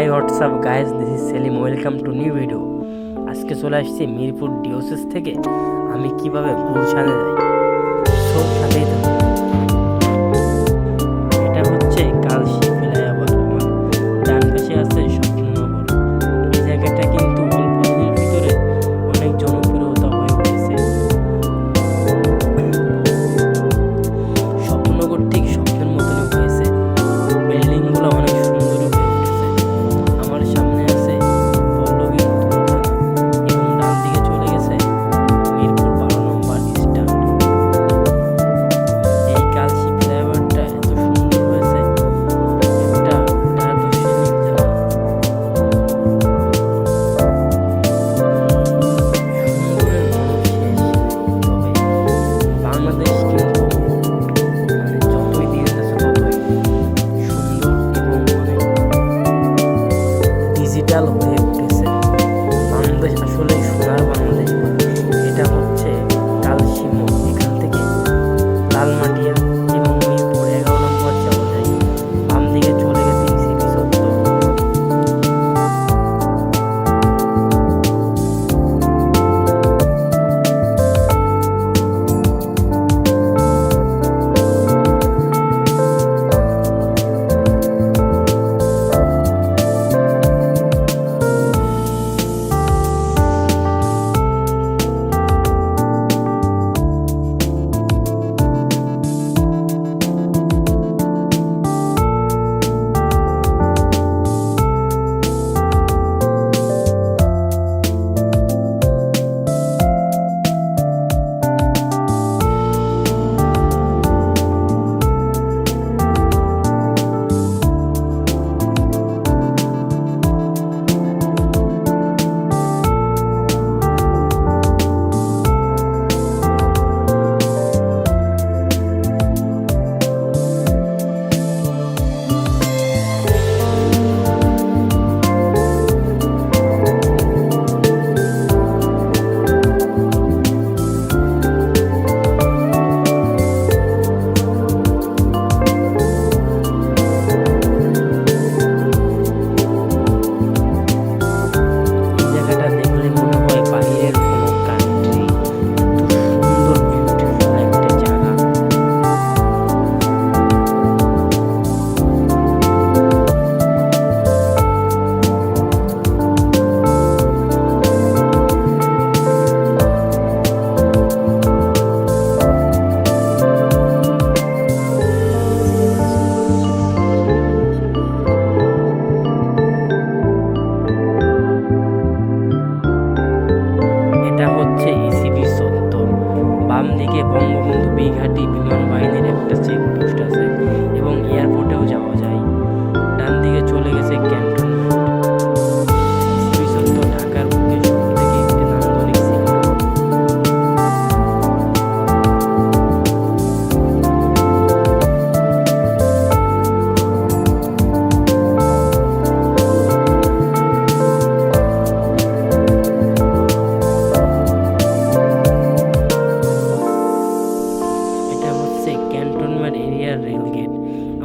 Hi WhatsApp guys this is Selim, welcome to new video. আজকে চলে আসছি মিরপুর ডিওসেস থেকে। আমি কীভাবে গুলশানে যাই? সব সাথেই থাকব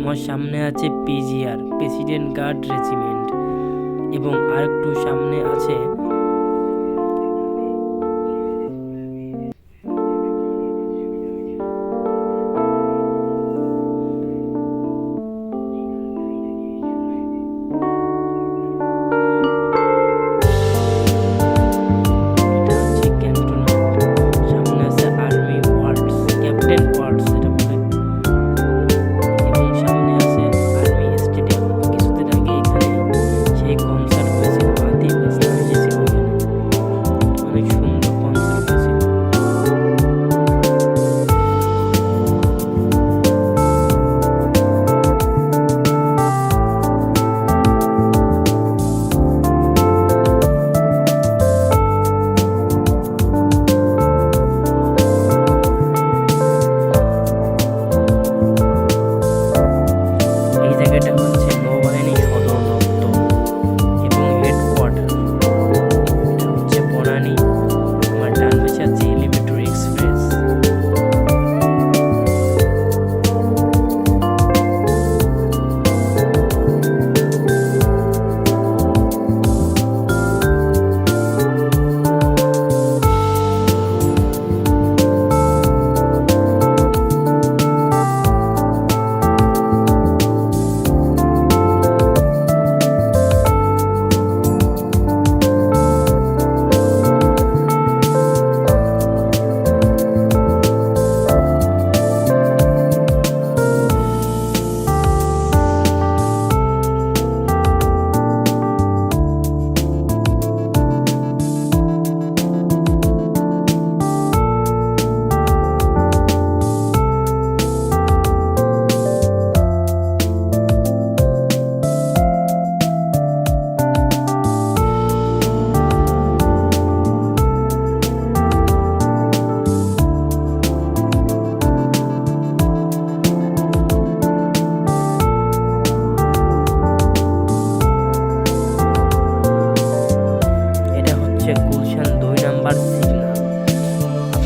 আমার সামনে আছে পিজিআর প্রেসিডেন্ট গার্ড রেজিমেন্ট এবং আরেকটু সামনে আছে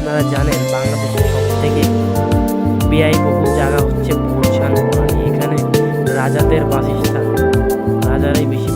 আপনারা জানেন বাংলাদেশের সব থেকে ব্যয়বহুল জায়গা হচ্ছে গুলশান এখানে রাজাদের বাসস্থান। রাজারাই বেশি